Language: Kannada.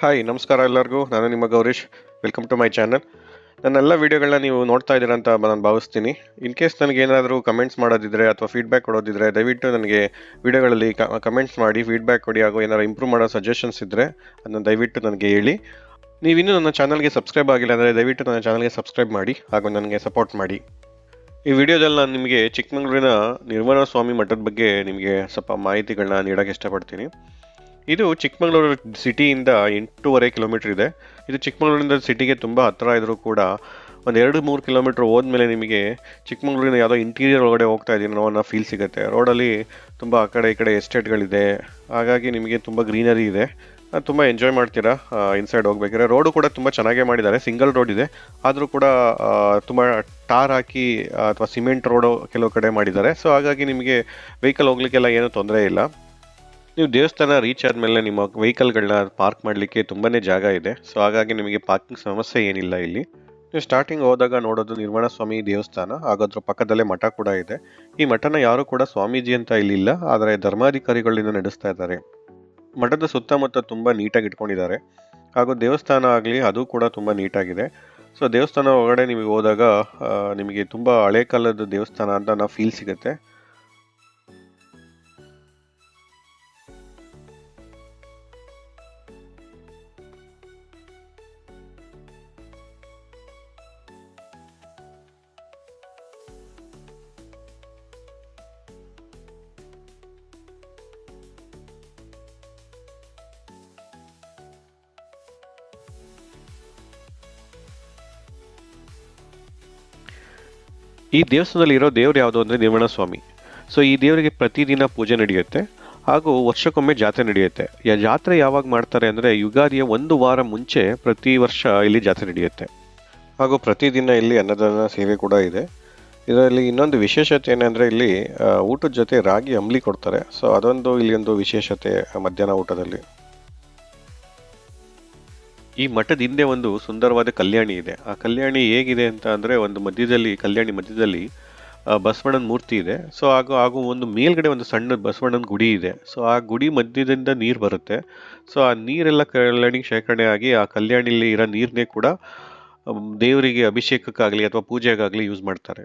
ಹಾಯ್ ನಮಸ್ಕಾರ ಎಲ್ಲರಿಗೂ. ನಾನು ನಿಮ್ಮ Gowrish. Welcome to my channel ನನ್ನೆಲ್ಲ ವೀಡಿಯೋಗಳನ್ನ ನೀವು ನೋಡ್ತಾ ಇದ್ದೀರಾ ಅಂತ ನಾನು ಭಾವಿಸ್ತೀನಿ. ಇನ್ ಕೇಸ್ ನನಗೆ ಏನಾದರೂ ಕಮೆಂಟ್ಸ್ ಮಾಡೋದಿದ್ರೆ ಅಥವಾ ಫೀಡ್ಬ್ಯಾಕ್ ಕೊಡೋದಿದ್ರೆ, ದಯವಿಟ್ಟು ನನಗೆ ವೀಡಿಯೋಗಳಲ್ಲಿ ಕಮೆಂಟ್ಸ್ ಮಾಡಿ ಫೀಡ್ಬ್ಯಾಕ್ ಕೊಡಿ ಹಾಗೂ ಏನಾರು ಇಂಪ್ರೂವ್ ಮಾಡೋ ಸಜೆಷನ್ಸ್ ಇದ್ದರೆ ಅದನ್ನು ದಯವಿಟ್ಟು ನನಗೆ ಹೇಳಿ. ನೀವಿನ್ನೂ ನನ್ನ ಚಾನಲ್ಗೆ ಸಬ್ಸ್ಕ್ರೈಬ್ ಆಗಿಲ್ಲ ಅಂದರೆ ದಯವಿಟ್ಟು ನನ್ನ ಚಾನಲ್ಗೆ ಸಬ್ಸ್ಕ್ರೈಬ್ ಮಾಡಿ ಹಾಗೂ ನನಗೆ ಸಪೋರ್ಟ್ ಮಾಡಿ. ಈ ವಿಡಿಯೋದಲ್ಲಿ ನಾನು ನಿಮಗೆ ಚಿಕ್ಕಮಗಳೂರಿನ ನಿರ್ಮಲ ಸ್ವಾಮಿ ಮಠದ ಬಗ್ಗೆ ನಿಮಗೆ ಸ್ವಲ್ಪ ಮಾಹಿತಿಗಳನ್ನ ನೀಡೋಕ್ಕೆ ಇಷ್ಟಪಡ್ತೀನಿ. ಇದು ಚಿಕ್ಕಮಗಳೂರು ಸಿಟಿಯಿಂದ ಎಂಟೂವರೆ ಕಿಲೋಮೀಟ್ರ್ ಇದೆ. ಇದು ಚಿಕ್ಕಮಗಳೂರಿಂದ ಸಿಟಿಗೆ ತುಂಬ ಹತ್ತಿರ ಇದ್ದರೂ ಕೂಡ ಒಂದು ಎರಡು ಮೂರು ಕಿಲೋಮೀಟ್ರ್ ಹೋದ್ಮೇಲೆ ನಿಮಗೆ ಚಿಕ್ಕಮಗಳೂರಿನ ಯಾವುದೋ ಇಂಟೀರಿಯರ್ ಒಳಗಡೆ ಹೋಗ್ತಾ ಇದ್ದೀನಿ ಅನ್ನೋ ಅನ್ನೋ ಫೀಲ್ ಸಿಗುತ್ತೆ. ರೋಡಲ್ಲಿ ತುಂಬ ಆ ಕಡೆ ಈ ಕಡೆ ಎಸ್ಟೇಟ್ಗಳಿದೆ ಹಾಗಾಗಿ ನಿಮಗೆ ತುಂಬ ಗ್ರೀನರಿ ಇದೆ. ತುಂಬ ಎಂಜಾಯ್ ಮಾಡ್ತೀರಾ ಇನ್ಸೈಡ್ ಹೋಗ್ಬೇಕಾದ್ರೆ? ರೋಡು ಕೂಡ ತುಂಬ ಚೆನ್ನಾಗೇ ಮಾಡಿದ್ದಾರೆ. ಸಿಂಗಲ್ ರೋಡ್ ಇದೆ. ಆದರೂ ಕೂಡ ತುಂಬ ಟಾರ್ ಹಾಕಿ ಅಥವಾ ಸಿಮೆಂಟ್ ರೋಡು ಕೆಲವು ಕಡೆ ಮಾಡಿದ್ದಾರೆ. ಸೊ ಹಾಗಾಗಿ ನಿಮಗೆ ವೆಹಿಕಲ್ ಹೋಗ್ಲಿಕ್ಕೆಲ್ಲ ಏನೂ ತೊಂದರೆ ಇಲ್ಲ. ನೀವು ದೇವಸ್ಥಾನ ರೀಚ್ ಆದಮೇಲೆ ನಿಮ್ಮ ವೆಹಿಕಲ್ಗಳನ್ನ ಪಾರ್ಕ್ ಮಾಡಲಿಕ್ಕೆ ತುಂಬಾ ಜಾಗ ಇದೆ. ಸೊ ಹಾಗಾಗಿ ನಿಮಗೆ ಪಾರ್ಕಿಂಗ್ ಸಮಸ್ಯೆ ಏನಿಲ್ಲ ಇಲ್ಲಿ. ನೀವು ಸ್ಟಾರ್ಟಿಂಗ್ ಹೋದಾಗ ನೋಡೋದು ನಿರ್ಮಾಣ ಸ್ವಾಮಿ ದೇವಸ್ಥಾನ, ಹಾಗಾದ್ರ ಪಕ್ಕದಲ್ಲೇ ಮಠ ಕೂಡ ಇದೆ. ಈ ಮಠನ ಯಾರು ಕೂಡ ಸ್ವಾಮೀಜಿ ಅಂತ ಇಲ್ಲಿಲ್ಲ, ಆದರೆ ಧರ್ಮಾಧಿಕಾರಿಗಳಿಂದ ನಡೆಸ್ತಾ ಇದ್ದಾರೆ. ಮಠದ ಸುತ್ತಮುತ್ತ ತುಂಬ ನೀಟಾಗಿ ಇಟ್ಕೊಂಡಿದ್ದಾರೆ. ಹಾಗೂ ದೇವಸ್ಥಾನ ಆಗಲಿ ಅದು ಕೂಡ ತುಂಬ ನೀಟಾಗಿದೆ. ಸೊ ದೇವಸ್ಥಾನ ಒಳಗಡೆ ನಿಮಗೆ ಹೋದಾಗ ನಿಮಗೆ ತುಂಬ ಹಳೆ ಕಾಲದ ದೇವಸ್ಥಾನ ಅಂತ ನಾವು ಫೀಲ್ ಸಿಗುತ್ತೆ. ಈ ದೇವಸ್ಥಾನದಲ್ಲಿ ಇರೋ ದೇವ್ರು ಯಾವುದು ಅಂದರೆ ನಿರ್ಮಣ ಸ್ವಾಮಿ ಸೊ ಈ ದೇವರಿಗೆ ಪ್ರತಿದಿನ ಪೂಜೆ ನಡೆಯುತ್ತೆ. ಹಾಗೂ ವರ್ಷಕ್ಕೊಮ್ಮೆ ಜಾತ್ರೆ ನಡೆಯುತ್ತೆ. ಜಾತ್ರೆ ಯಾವಾಗ ಮಾಡ್ತಾರೆ ಅಂದರೆ ಯುಗಾದಿಯ ಒಂದು ವಾರ ಮುಂಚೆ ಪ್ರತಿ ವರ್ಷ ಇಲ್ಲಿ ಜಾತ್ರೆ ನಡೆಯುತ್ತೆ. ಹಾಗೂ ಪ್ರತಿದಿನ ಇಲ್ಲಿ ಅನ್ನದಾನ ಸೇವೆ ಕೂಡ ಇದೆ. ಇದರಲ್ಲಿ ಇನ್ನೊಂದು ವಿಶೇಷತೆ ಏನಂದರೆ ಇಲ್ಲಿ ಊಟದ ಜೊತೆ ರಾಗಿ ಅಂಬ್ಲಿ ಕೊಡ್ತಾರೆ. ಸೊ ಅದೊಂದು ಇಲ್ಲಿ ಒಂದು ವಿಶೇಷತೆ ಮಧ್ಯಾಹ್ನ ಊಟದಲ್ಲಿ. ಈ ಮಠದ ಹಿಂದೆ ಒಂದು ಸುಂದರವಾದ ಕಲ್ಯಾಣಿ ಇದೆ. ಆ ಕಲ್ಯಾಣಿ ಹೇಗಿದೆ ಅಂತ ಅಂದರೆ ಒಂದು ಮಧ್ಯದಲ್ಲಿ, ಕಲ್ಯಾಣಿ ಮಧ್ಯದಲ್ಲಿ ಬಸವಣ್ಣನ ಮೂರ್ತಿ ಇದೆ. ಸೊ ಹಾಗೂ ಹಾಗೂ ಒಂದು ಮೇಲ್ಗಡೆ ಒಂದು ಸಣ್ಣ ಬಸವಣ್ಣನ ಗುಡಿ ಇದೆ. ಸೊ ಆ ಗುಡಿ ಮಧ್ಯದಿಂದ ನೀರು ಬರುತ್ತೆ. ಸೊ ಆ ನೀರೆಲ್ಲ ಕಲ್ಯಾಣಿಗೆ ಶೇಖರಣೆ ಆಗಿ ಆ ಕಲ್ಯಾಣಿಲಿ ಇರೋ ನೀರನ್ನೇ ಕೂಡ ದೇವರಿಗೆ ಅಭಿಷೇಕಕ್ಕಾಗಲಿ ಅಥವಾ ಪೂಜೆಗಾಗಲಿ ಯೂಸ್ ಮಾಡ್ತಾರೆ.